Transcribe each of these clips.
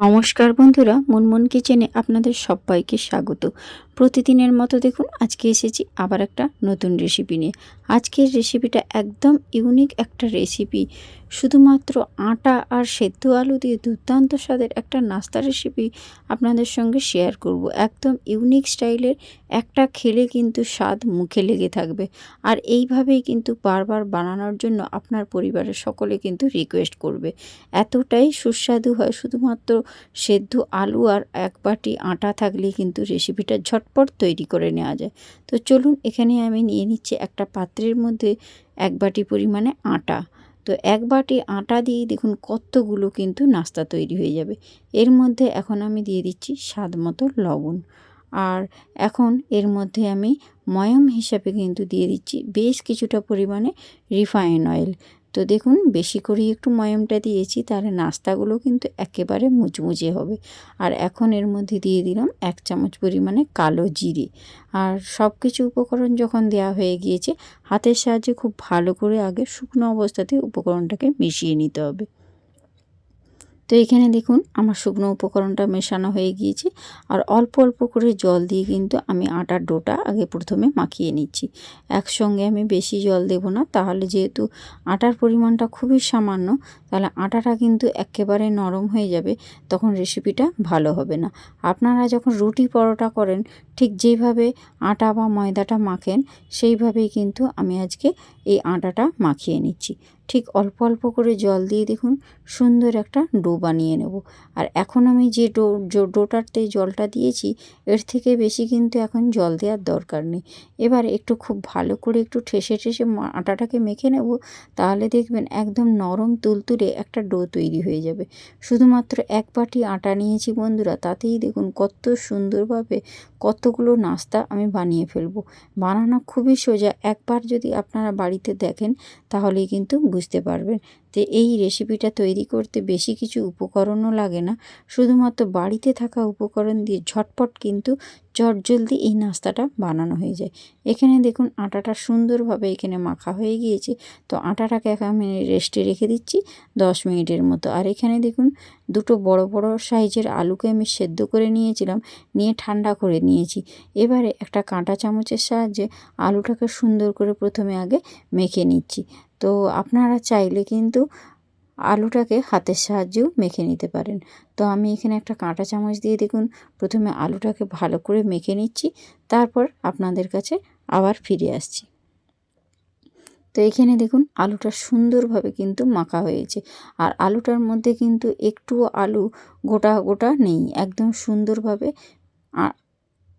নমস্কার বন্ধুরা, মুনমুন কিচেনে আপনাদের সবাইকে স্বাগত। প্রতিদিনের মতো দেখুন, আজকে এসেছি আবার একটা নতুন রেসিপি নিয়ে। আজকের রেসিপিটা একদম ইউনিক একটা রেসিপি শুধুমাত্র আটা আর সেদ্ধ আলু দিয়ে দুর্দান্ত স্বাদের একটা নাস্তা রেসিপি আপনাদের সঙ্গে শেয়ার করব। একদম ইউনিক স্টাইলের একটা খেলে কিন্তু স্বাদ মুখে লেগে থাকবে। আর এইভাবেই কিন্তু বারবার বানানোর জন্য আপনার পরিবারের সকলে কিন্তু রিকোয়েস্ট করবে। এতটাই সুস্বাদু হয়, শুধুমাত্র সেদ্ধ আলু আর এক বাটি আটা থাকলেই কিন্তু রেসিপিটা ঝটপট তৈরি করে নেওয়া যায়। তো চলুন এখানে আমি নিয়ে নিচ্ছি একটা পাত্রের মধ্যে এক বাটি পরিমাণে আটা। তো এক বাটি আটা দিয়ে দেখুন কতগুলো কিন্তু নাস্তা তৈরি হয়ে যাবে। এর মধ্যে এখন আমি দিয়ে দিচ্ছি স্বাদ মতো লবণ। আর এখন এর মধ্যে আমি ময়ম হিসাবে কিন্তু দিয়ে দিচ্ছি বেশ কিছুটা পরিমাণে রিফাইন অয়েল। তো দেখুন, বেশি করেই একটু ময়মটা দিয়েছি, তাহলে নাস্তাগুলো কিন্তু একেবারে মুচমুচে হবে। আর এখন এর মধ্যে দিয়ে দিলাম এক চামচ পরিমাণে কালো জিরে। আর সব কিছু উপকরণ যখন দেওয়া হয়ে গিয়েছে, হাতের সাহায্যে খুব ভালো করে আগে শুকনো অবস্থাতে উপকরণটাকে মিশিয়ে নিতে হবে। তো এখানে দেখুন আমার শুকনো উপকরণটা মেশানো হয়ে গিয়েছে আর অল্প অল্প করে জল দিয়ে কিন্তু আমি আটার ডোটা আগে প্রথমে মাখিয়ে নিচ্ছি। একসঙ্গে আমি বেশি জল দেব না, তাহলে যেহেতু আটার পরিমাণটা খুবই সামান্য, তাহলে আটাটা কিন্তু একেবারে নরম হয়ে যাবে, তখন রেসিপিটা ভালো হবে না। আপনারা যখন রুটি পরোটা করেন, ঠিক যেভাবে আটা বা ময়দাটা মাখেন, সেইভাবেই কিন্তু আমি আজকে এই আটাটা মাখিয়ে নিচ্ছি। ঠিক অল্প অল্প করে জল দিয়ে দেখুন, সুন্দর একটা ডো বানিয়ে নেব। আর এখন আমি যে ডো ডোটাতে জলটা দিয়েছি, এর থেকে বেশি কিন্তু এখন জল দেওয়ার দরকার নেই। এবার একটু খুব ভালো করে একটু ঠেসে ঠেসে আটাটাকে মেখে নেব, তাহলে দেখবেন একদম নরম তুলতুলে একটা ডো তৈরি হয়ে যাবে। শুধুমাত্র এক বাটি আটা নিয়েছি বন্ধুরা, তাতেই দেখুন কত সুন্দরভাবে কতগুলো নাস্তা আমি বানিয়ে ফেলব। বানানো খুবই সোজা, একবার যদি আপনারা বাড়িতে দেখেন, তাহলেই কিন্তু বুঝতে পারবেন। তো এই রেসিপিটা তৈরি করতে বেশি কিছু উপকরণও লাগে না। শুধুমাত্র বাড়িতে থাকা উপকরণ দিয়ে ঝটপট কিন্তু চটজলদি এই নাস্তাটা বানানো হয়ে যায়। এখানে দেখুন আটাটা সুন্দরভাবে এখানে মাখা হয়ে গিয়েছে। তো আটাটাকে এক আমি রেস্টে রেখে দিচ্ছি দশ মিনিটের মতো। আর এখানে দেখুন দুটো বড় বড় সাইজের আলুকে আমি সেদ্ধ করে নিয়েছিলাম, নিয়ে ঠান্ডা করে নিয়েছি। এবারে একটা কাঁটা চামচের সাহায্যে আলুটাকে সুন্দর করে প্রথমে আগে মেখে নিচ্ছি। তো আপনারা চাইলে কিন্তু আলুটাকে হাতের সাহায্যেও মেখে নিতে পারেন। তো আমি এখানে একটা কাঁটা চামচ দিয়ে দেখুন, প্রথমে আলুটাকে ভালো করে মেখে নিচ্ছি, তারপর আপনাদের কাছে আবার ফিরে আসছি। তো এখানে দেখুন, আলুটা সুন্দরভাবে কিন্তু মাখা হয়েছে। আর আলুটার মধ্যে কিন্তু একটুও আলু গোটা গোটা নেই, একদম সুন্দরভাবে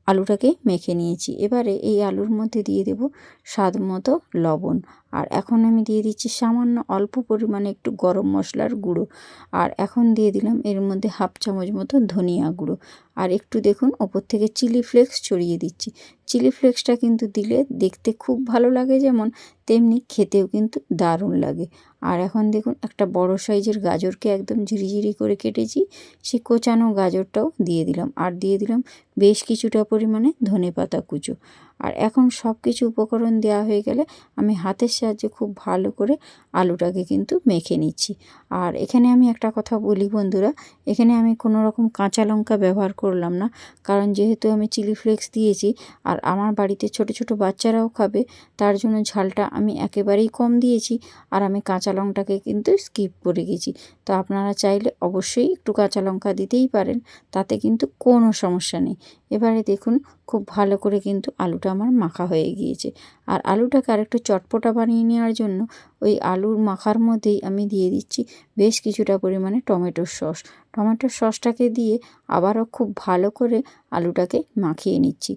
আলুটাকে মেখে নিয়েছি। এবারে এই আলুর মধ্যে দিয়ে দেব স্বাদ মতো লবণ। আর এখন আমি দিয়ে দিচ্ছি সামান্য অল্প পরিমাণে একটু গরম মশলার গুঁড়ো। আর এখন দিয়ে দিলাম এর মধ্যে হাফ চামচ মতো ধনিয়া গুঁড়ো। আর একটু দেখুন, ওপর থেকে চিলি ফ্লেক্স ছড়িয়ে দিচ্ছি। চিলি ফ্লেক্সটা কিন্তু দিলে দেখতে খুব ভালো লাগে যেমন, তেমনি খেতেও কিন্তু দারুণ লাগে। আর এখন দেখুন, একটা বড় সাইজের গাজরকে একদম ঝিরিঝিরি করে কেটেছি, সে কোচানো গাজরটাও দিয়ে দিলাম। আর দিয়ে দিলাম বেশ কিছুটা পরিমাণে ধনে পাতা কুচো। আর এখন সব কিছু উপকরণ দেওয়া হয়ে গেলে আমি হাতের সাহায্যে খুব ভালো করে আলুটাকে কিন্তু মেখে নিচ্ছি। আর এখানে আমি একটা কথা বলি বন্ধুরা, এখানে আমি কোনো রকম কাঁচা লঙ্কা ব্যবহার করলাম না, কারণ যেহেতু আমি চিলি ফ্লেক্স দিয়েছি আর আমার বাড়িতে ছোট ছোট বাচ্চারাও খাবে, তার জন্য ঝালটা আমি একেবারেই কম দিয়েছি আর আমি কাঁচা লঙ্কাটাকে কিন্তু স্কিপ করে গেছি। তো আপনারা চাইলে অবশ্যই একটু কাঁচা লঙ্কা দিতেই পারেন, তাতে কিন্তু কোনো সমস্যা নেই। এবারে দেখুন খুব ভালো করে কিন্তু আলুটা আমার মাখা হয়ে গিয়েছে। আর আলুটাকে আরেকটু চটপটা বানিয়ে নেওয়ার জন্য ওই আলুর মাখার মধ্যেই আমি দিয়ে দিচ্ছি বেশ কিছুটা পরিমাণে টমেটোর সস। টমেটোর সসটাকে দিয়ে আবারও খুব ভালো করে আলুটাকে মাখিয়ে নিচ্ছি।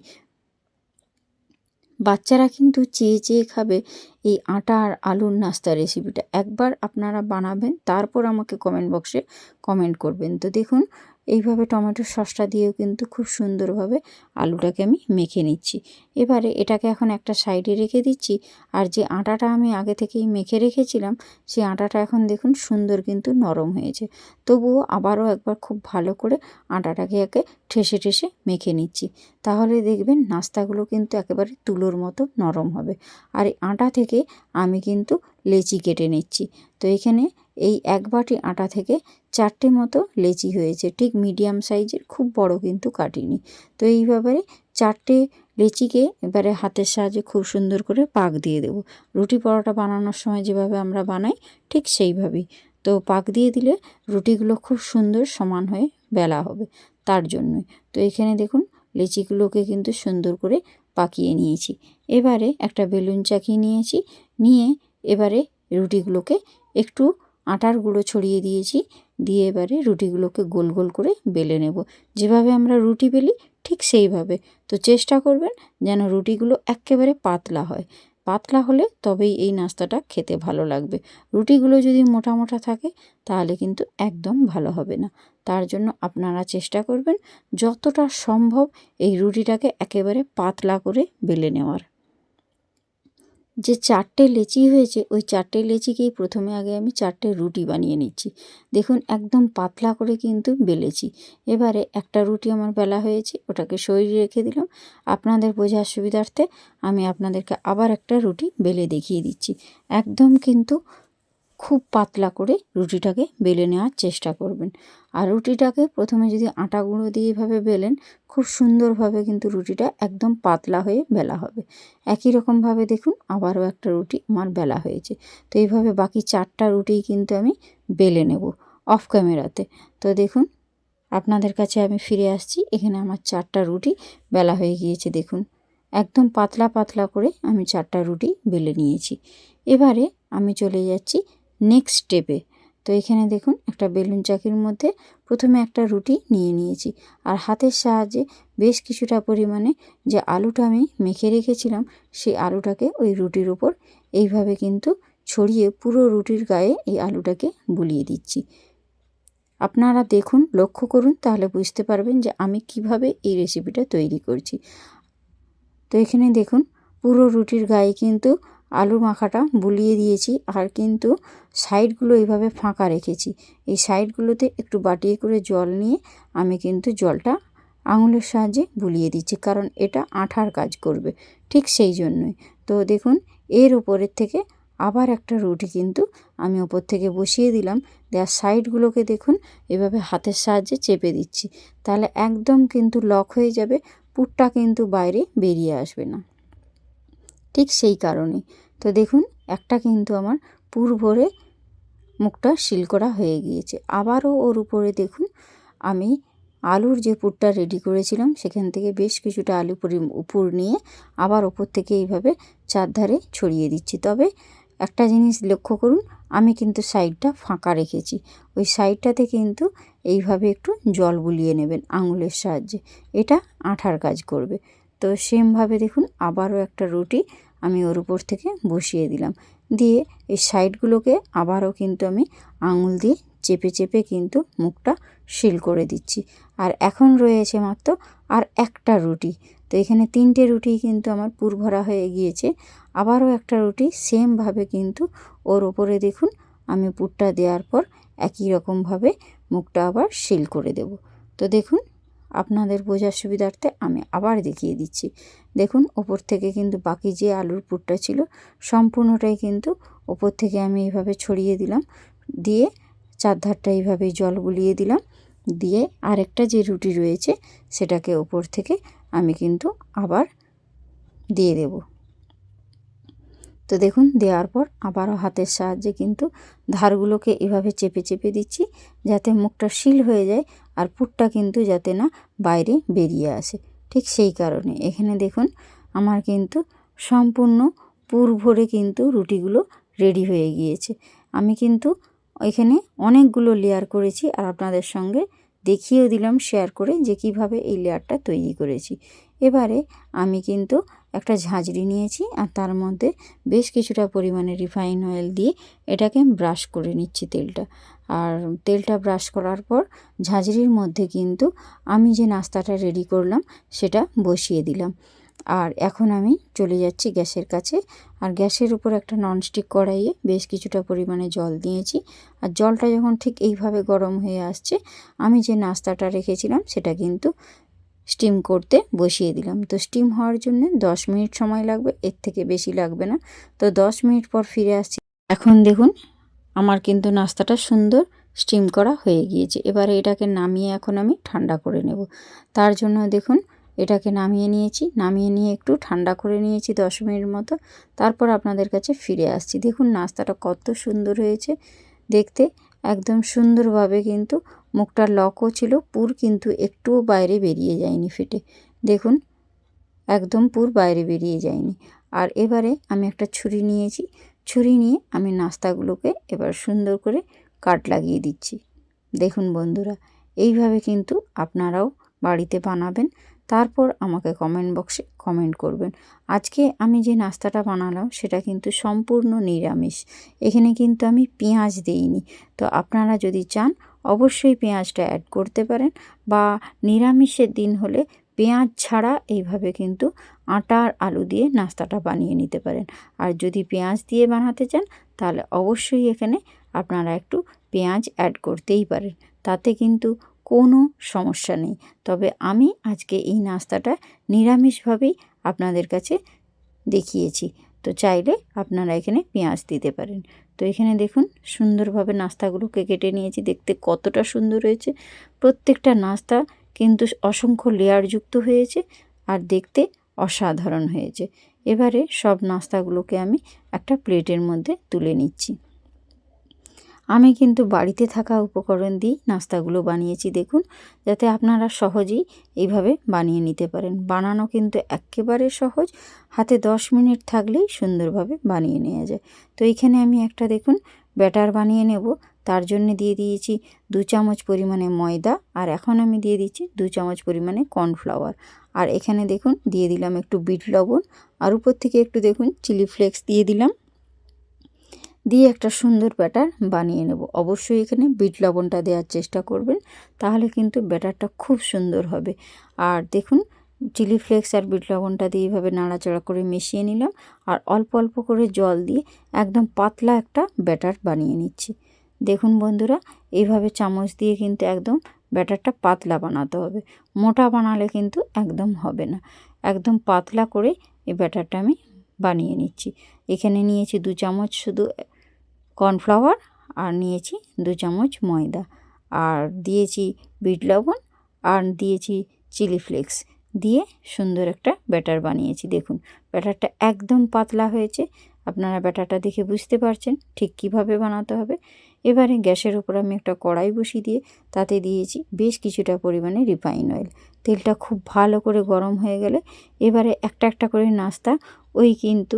বাচ্চারা কিন্তু চেয়ে চেয়ে খাবে এই আটা আর আলুর নাস্তা রেসিপিটা একবার আপনারা বানাবেন, তারপর আমাকে কমেন্ট বক্সে কমেন্ট করবেন। তো দেখুন এইভাবে টমেটোর সসটা দিয়েও কিন্তু খুব সুন্দরভাবে আলুটাকে আমি মেখে নিচ্ছি। এবারে এটাকে এখন একটা সাইডে রেখে দিচ্ছি আর যে আটাটা আমি আগে থেকেই মেখে রেখেছিলাম, সেই আটাটা এখন দেখুন সুন্দর কিন্তু নরম হয়েছে। তবুও আবারও একবার খুব ভালো করে আটাটাকে একে ঠেসে ঠেসে মেখে নিচ্ছি। তাহলে দেখবেন নাস্তাগুলো কিন্তু একেবারে তুলোর মতো নরম হবে। আর আটা থেকে আমি কিন্তু লেচি কেটে নিচ্ছি। তো এখানে এই এক বাটি আটা থেকে চারটে মতো লেচি হয়েছে। ঠিক মিডিয়াম সাইজের, খুব বড় কিন্তু কাটিনি। তো এই ব্যাপারে চারটে লেচিকে এবারে হাতের সাহায্যে খুব সুন্দর করে পাক দিয়ে দেব। রুটি পরোটা বানানোর সময় যেভাবে আমরা বানাই, ঠিক সেইভাবেই। তো পাক দিয়ে দিলে রুটিগুলো খুব সুন্দর সমান হয়ে বেলা হবে, তার জন্যই। তো এখানে দেখুন, লেচিগুলোকে কিন্তু সুন্দর করে পাকিয়ে নিয়েছি। এবারে একটা বেলুন চাকিয়ে নিয়েছি, নিয়ে এবারে রুটিগুলোকে একটু আটার গুঁড়ো ছড়িয়ে দিয়েছি। দিয়ে এবারে রুটিগুলোকে গোল গোল করে বেলে নেব। যেভাবে আমরা রুটি বেলি ঠিক সেইভাবে। তো চেষ্টা করবেন যেন রুটিগুলো একেবারে পাতলা হয়। পাতলা হলে তবেই এই নাস্তাটা খেতে ভালো লাগবে। রুটিগুলো যদি মোটা মোটা থাকে তাহলে কিন্তু একদম ভালো হবে না। তার জন্য আপনারা চেষ্টা করবেন যতটা সম্ভব এই রুটিটাকে একেবারে পাতলা করে বেলে নেওয়ার। যে চারটে লেচি হয়েছে, ওই চারটে লেচিকেই প্রথমে আগে আমি চারটে রুটি বানিয়ে নিচ্ছি। দেখুন, একদম পাতলা করে কিন্তু বেলেছি। এবারে একটা রুটি আমার বেলা হয়েছে, ওটাকে সরিয়ে রেখে দিলাম। আপনাদের বোঝার সুবিধার্থে আমি আপনাদেরকে আবার একটা রুটি বেলে দেখিয়ে দিচ্ছি। একদম কিন্তু খুব পাতলা করে রুটিটাকে বেলে নেওয়ার চেষ্টা করবেন। আর রুটিটাকে প্রথমে যদি আটা গুঁড়ো দিয়ে এভাবে বেলেন, খুব সুন্দরভাবে কিন্তু রুটিটা একদম পাতলা হয়ে বেলা হবে। একই রকমভাবে দেখুন, আবারও একটা রুটি আমার বেলা হয়েছে। তো এইভাবে বাকি চারটা রুটিই কিন্তু আমি বেলে নেব অফ ক্যামেরাতে। তো দেখুন, আপনাদের কাছে আমি ফিরে আসছি। এখানে আমার চারটা রুটি বেলা হয়ে গিয়েছে, দেখুন। একদম পাতলা পাতলা করে আমি চারটা রুটি বেলে নিয়েছি। এবারে আমি চলে যাচ্ছি নেক্সট স্টেপে তো এখানে দেখুন, একটা বেলুন চাকির মধ্যে প্রথমে একটা রুটি নিয়ে নিয়েছি। আর হাতের সাহায্যে বেশ কিছুটা পরিমাণে যে আলুটা আমি মেখে রেখেছিলাম, সেই আলুটাকে ওই রুটির উপর এইভাবে কিন্তু ছড়িয়ে পুরো রুটির গায়ে এই আলুটাকে বুলিয়ে দিচ্ছি। আপনারা দেখুন, লক্ষ্য করুন, তাহলে বুঝতে পারবেন যে আমি কীভাবে এই রেসিপিটা তৈরি করছি। তো এখানে দেখুন, পুরো রুটির গায়ে কিন্তু আলু মাখাটা বুলিয়ে দিয়েছি আর কিন্তু সাইডগুলো এইভাবে ফাঁকা রেখেছি। এই সাইডগুলোতে একটু বাটিয়ে করে জল নিয়ে আমি কিন্তু জলটা আঙুলের সাহায্যে বুলিয়ে দিচ্ছি, কারণ এটা আঠার কাজ করবে, ঠিক সেই জন্যই। তো দেখুন, এর উপরের থেকে আবার একটা রুটি কিন্তু আমি ওপর থেকে বসিয়ে দিলাম। দেওয়ার সাইডগুলোকে দেখুন, এভাবে হাতের সাহায্যে চেপে দিচ্ছি। তাহলে একদম কিন্তু লক হয়ে যাবে পুরটা কিন্তু বাইরে বেরিয়ে আসবে না। ঠিক সেই কারণে তো দেখুন, একটা কিন্তু আমার পুর ভরে মুখটা শিল করা হয়ে গিয়েছে। আবারও ওর উপরে দেখুন, আমি আলুর যে পুরটা রেডি করেছিলাম, সেখান থেকে বেশ কিছুটা আলু পরি উপর নিয়ে আবার ওপর থেকে এইভাবে চারধারে ছড়িয়ে দিচ্ছি। তবে একটা জিনিস লক্ষ্য করুন, আমি কিন্তু সাইডটা ফাঁকা রেখেছি। ওই সাইডটাতে কিন্তু এইভাবে একটু জল বুলিয়ে নেবেন আঙুলের সাহায্যে। এটা আঠার কাজ করবে। তো সেমভাবে দেখুন আবারও একটা রুটি আমি ওর উপর থেকে বসিয়ে দিলাম। দিয়ে এই সাইডগুলোকে আবারও কিন্তু আমি আঙুল দিয়ে চেপে চেপে কিন্তু মুখটা শিল করে দিচ্ছি। আর এখন রয়েছে মাত্র আর একটা রুটি। তো এখানে তিনটে রুটি কিন্তু আমার পুর ভরা হয়ে গিয়েছে। আবারও একটা রুটি সেমভাবে কিন্তু ওর ওপরে দেখুন আমি পুরটা দেওয়ার পর একই রকমভাবে মুখটা আবার শিল করে দেব। তো দেখুন আপনাদের বোঝার সুবিধার্থে আমি আবার দেখিয়ে দিচ্ছি। দেখুন, ওপর থেকে কিন্তু বাকি যে আলুর পুরটা ছিল, সম্পূর্ণটাই কিন্তু ওপর থেকে আমি এইভাবে ছড়িয়ে দিলাম। দিয়ে চারধারটা এইভাবে জল গুলিয়ে দিলাম। দিয়ে আরেকটা যে রুটি রয়েছে, সেটাকে ওপর থেকে আমি কিন্তু আবার দিয়ে দেব। তো দেখুন, দেওয়ার পর আবারও হাতের সাহায্যে কিন্তু ধারগুলোকে এভাবে চেপে চেপে দিচ্ছি, যাতে মুখটা শিল হয়ে যায় আর পুরটা কিন্তু যাতে না বাইরে বেরিয়ে আসে। ঠিক সেই কারণে এখানে দেখুন আমার কিন্তু সম্পূর্ণ পুর ভরে কিন্তু রুটিগুলো রেডি হয়ে গিয়েছে। আমি কিন্তু এখানে অনেকগুলো লেয়ার করেছি আর আপনাদের সঙ্গে দেখিয়েও দিলাম শেয়ার করে যে কীভাবে এই লেয়ারটা তৈরি করেছি। এবারে আমি কিন্তু একটা ঝাঁঝরি নিয়েছি আর তার মধ্যে বেশ কিছুটা পরিমাণে রিফাইন অয়েল দিয়ে এটাকে ব্রাশ করে নিচ্ছি তেলটা। আর তেলটা ব্রাশ করার পর ঝাঁঝরির মধ্যে কিন্তু আমি যে নাস্তাটা রেডি করলাম সেটা বসিয়ে দিলাম। আর এখন আমি চলে যাচ্ছি গ্যাসের কাছে। আর গ্যাসের উপর একটা ননস্টিক কড়াইয়ে বেশ কিছুটা পরিমাণে জল দিয়েছি। আর জলটা যখন ঠিক এইভাবে গরম হয়ে আসছে, আমি যে নাস্তাটা রেখেছিলাম সেটা কিন্তু স্টিম করতে বসিয়ে দিলাম। তো স্টিম হওয়ার জন্য দশ মিনিট সময় লাগবে, এর থেকে বেশি লাগবে না। তো দশ মিনিট পর ফিরে আসছি। এখন দেখুন, আমার কিন্তু নাস্তাটা সুন্দর স্টিম করা হয়ে গিয়েছে। এবারে এটাকে নামিয়ে এখন আমি ঠান্ডা করে নেব। তার জন্য দেখুন, এটাকে নামিয়ে নিয়েছি। নামিয়ে নিয়ে একটু ঠান্ডা করে নিয়েছি দশ মিনিট মতো। তারপর আপনাদের কাছে ফিরে আসছি। দেখুন, নাস্তাটা কত সুন্দর হয়েছে। দেখতে একদম সুন্দরভাবে কিন্তু মুখটার লকও ছিল, পুর কিন্তু একটুও বাইরে বেরিয়ে যায়নি ফেটে। দেখুন, একদম পুর বাইরে বেরিয়ে যায়নি। আর এবারে আমি একটা ছুরি নিয়েছি। ছুরি নিয়ে আমি নাস্তাগুলোকে এবার সুন্দর করে কাট লাগিয়ে দিচ্ছি। দেখুন বন্ধুরা, এইভাবে কিন্তু আপনারাও বাড়িতে বানাবেন। তারপর আমাকে কমেন্ট বক্সে কমেন্ট করবেন। আজকে আমি যে নাস্তাটা বানালাম, সেটা কিন্তু সম্পূর্ণ নিরামিষ। এখানে কিন্তু আমি পেঁয়াজ দিইনি। তো আপনারা যদি চান অবশ্যই পেঁয়াজটা অ্যাড করতে পারেন বা নিরামিষের দিন হলে পেঁয়াজ ছাড়া এইভাবে কিন্তু আটা আর আলু দিয়ে নাস্তাটা বানিয়ে নিতে পারেন। আর যদি পেঁয়াজ দিয়ে বানাতে চান, তাহলে অবশ্যই এখানে আপনারা একটু পেঁয়াজ অ্যাড করতেই পারেন। তাতে কিন্তু কোনো সমস্যা নেই। তবে আমি আজকে এই নাস্তাটা নিরামিষভাবেই আপনাদের কাছে দেখিয়েছি। তো চাইলে আপনারা এখানে পেঁয়াজ দিতে পারেন। তো এখানে দেখুন সুন্দরভাবে নাস্তাগুলোকে কেটে নিয়েছি। দেখতে কতটা সুন্দর হয়েছে। প্রত্যেকটা নাস্তা কিন্তু অসংখ্য লেয়ারযুক্ত হয়েছে আর দেখতে অসাধারণ হয়েছে। এবারে সব নাস্তাগুলোকে আমি একটা প্লেটের মধ্যে তুলে নিচ্ছি। আমি কিন্তু বাড়িতে থাকা উপকরণ দিয়েই নাস্তাগুলো বানিয়েছি, দেখুন, যাতে আপনারা সহজেই এইভাবে বানিয়ে নিতে পারেন। বানানো কিন্তু একেবারে সহজ, হাতে দশ মিনিট থাকলেই সুন্দরভাবে বানিয়ে নেওয়া যায়। তো এইখানে আমি একটা, দেখুন, ব্যাটার বানিয়ে নেব, তার জন্য দিয়ে দিয়েছি দু চামচ পরিমাণে ময়দা, আর এখন আমি দিয়ে দিচ্ছি দু চামচ পরিমাণে কর্নফ্লাওয়ার। আর এখানে, দেখুন, দিয়ে দিলাম একটু বিট লবণ, আর উপর থেকে একটু, দেখুন, চিলি ফ্লেক্স দিয়ে দিলাম। দিয়ে একটা সুন্দর ব্যাটার বানিয়ে নেব। অবশ্যই এখানে বিট লবণটা দেওয়ার চেষ্টা করবেন, তাহলে কিন্তু ব্যাটারটা খুব সুন্দর হবে। আর দেখুন, চিলি ফ্লেক্স আর বিট লবণটা দিয়ে এইভাবে নাড়াচাড়া করে মিশিয়ে নিলাম, আর অল্প অল্প করে জল দিয়ে একদম পাতলা একটা ব্যাটার বানিয়ে নিচ্ছি। দেখুন বন্ধুরা এইভাবে চামচ দিয়ে কিন্তু একদম ব্যাটারটা পাতলা বানাতে হবে। মোটা বানালে কিন্তু একদম হবে না। একদম পাতলা করে এই ব্যাটারটা আমি বানিয়ে নিচ্ছি। এখানে নিয়েছি দু চামচ শুধু কর্নফ্লাওয়ার আর নিয়েছি দু চামচ ময়দা। আর দিয়েছি বিট লবণ আর দিয়েছি চিলি ফ্লেক্স। দিয়ে সুন্দর একটা ব্যাটার বানিয়েছি। দেখুন, ব্যাটারটা একদম পাতলা হয়েছে। আপনারা ব্যাটারটা দেখে বুঝতে পারছেন ঠিক কীভাবে বানাতে হবে। এবারে গ্যাসের উপর আমি একটা কড়াই বসিয়ে দিয়ে তাতে দিয়েছি বেশ কিছুটা পরিমাণে রিফাইন অয়েল। তেলটা খুব ভালো করে গরম হয়ে গেলে এবারে একটা একটা করে নাস্তা। ওই কিন্তু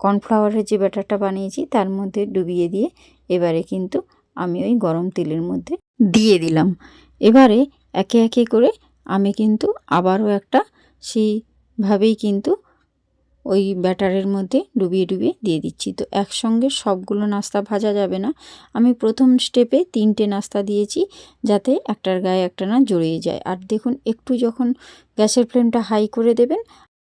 কর্নফ্লাওয়ারের যে ব্যাটারটা বানিয়েছি তার মধ্যে ডুবিয়ে দিয়ে এবারে কিন্তু আমি ওই গরম তেলের মধ্যে দিয়ে দিলাম। এবারে একে একে করে আমি কিন্তু আবারও একটা সেইভাবেই কিন্তু ওই ব্যাটারের মধ্যে ডুবিয়ে ডুবিয়ে দিয়ে দিচ্ছি। তো একসঙ্গে সবগুলো নাস্তা ভাজা যাবে না। আমি প্রথম স্টেপে তিনটে নাস্তা দিয়েছি যাতে একটার গায়ে একটা না জড়িয়ে যায়। আর দেখুন, একটু যখন গ্যাসের ফ্লেমটা হাই করে দেবেন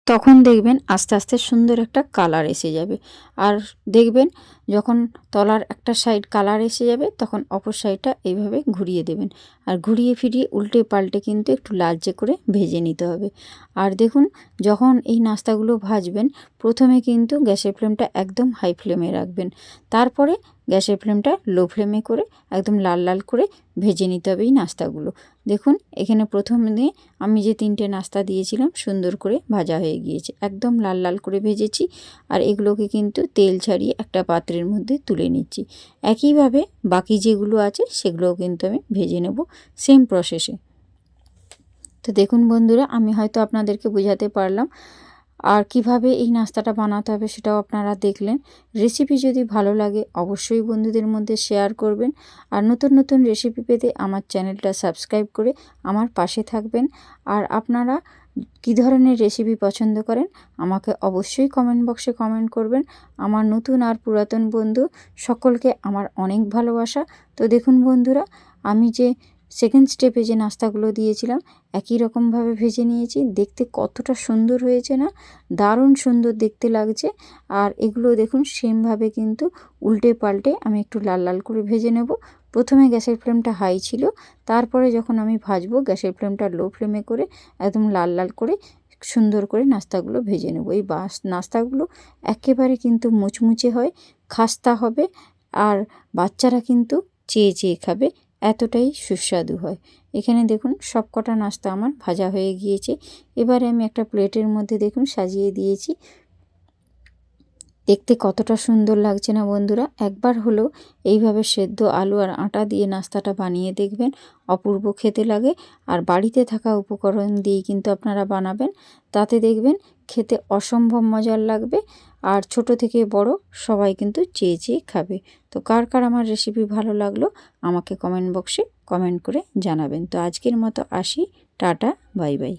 তখন দেখবেন আস্তে আস্তে সুন্দর একটা কালার এসে যাবে। আর দেখবেন যখন তলার একটা সাইড কালার এসে যাবে, তখন অপর সাইডটা এইভাবে ঘুরিয়ে দেবেন। আর ঘুরিয়ে ফিরিয়ে উল্টে পাল্টে কিন্তু একটু লালচে করে ভেজে নিতে হবে। আর দেখুন, যখন এই নাস্তাগুলো ভাজবেন, প্রথমে কিন্তু গ্যাসের ফ্লেমটা একদম হাই ফ্লেমে রাখবেন। তারপরে গ্যাসের ফ্লেমটা লো ফ্লেমে করে একদম লাল লাল করে ভেজে নিতে হবে এই নাস্তাগুলো। দেখুন, এখানে প্রথমে আমি যে তিনটে নাস্তা দিয়েছিলাম, সুন্দর করে ভাজা হয়ে গিয়েছে। একদম লাল লাল করে ভেজেছি আর এগুলোকে কিন্তু তেল ছাড়িয়ে একটা পাত্রের মধ্যে তুলে নিচ্ছি। একইভাবে বাকি যেগুলো আছে, সেগুলোও কিন্তু আমি ভেজে নেব সেম প্রসেসে তো দেখুন বন্ধুরা, আমি হয়তো আপনাদেরকে বোঝাতে পারলাম আর কীভাবে এই নাস্তাটা বানাতে হবে সেটাও আপনারা দেখলেন। রেসিপি যদি ভালো লাগে অবশ্যই বন্ধুদের মধ্যে শেয়ার করবেন। আর নতুন নতুন রেসিপি পেতে আমার চ্যানেলটা সাবস্ক্রাইব করে আমার পাশে থাকবেন। আর আপনারা কী ধরনের রেসিপি পছন্দ করেন আমাকে অবশ্যই কমেন্ট বক্সে কমেন্ট করবেন। আমার নতুন আর পুরাতন বন্ধু সকলকে আমার অনেক ভালোবাসা। তো দেখুন বন্ধুরা, আমি যে সেকেন্ড স্টেপে যে নাস্তাগুলো দিয়েছিলাম, একই রকমভাবে ভেজে নিয়েছি। দেখতে কতটা সুন্দর হয়েছে না? দারুণ সুন্দর দেখতে লাগছে। আর এগুলো দেখুন, সেমভাবে কিন্তু উল্টে পাল্টে আমি একটু লাল লাল করে ভেজে নেব। প্রথমে গ্যাসের ফ্লেমটা হাই ছিল, তারপরে যখন আমি ভাজবো, গ্যাসের ফ্লেমটা লো ফ্লেমে করে একদম লাল লাল করে সুন্দর করে নাস্তাগুলো ভেজে নেব। এই বাস, নাস্তাগুলো একেবারে কিন্তু মুচমুচে হয়, খাস্তা হবে, আর বাচ্চারা কিন্তু চেয়ে চেয়ে খাবে। এতটাই সুস্বাদু হয়। এখানে দেখুন সব কটা নাস্তা আমার ভাজা হয়ে গিয়েছে। এবারে আমি একটা প্লেটের মধ্যে দেখুন, সাজিয়ে দিয়েছি। দেখতে কতটা সুন্দর লাগছে না বন্ধুরা? একবার হলেও এইভাবে সেদ্ধ আলু আর আটা দিয়ে নাস্তাটা বানিয়ে দেখবেন। অপূর্ব খেতে লাগে। আর বাড়িতে থাকা উপকরণ দিয়েই কিন্তু আপনারা বানাবেন। তাতে দেখবেন খেতে অসম্ভব মজার লাগবে। আর ছোট থেকে বড় সবাই কিন্তু চেয়ে চেয়ে খাবে। তো কার কার আমার রেসিপি ভালো লাগল আমাকে কমেন্ট বক্সে কমেন্ট করে জানাবেন। তো আজকের মতো আসি। Tata, bye bye.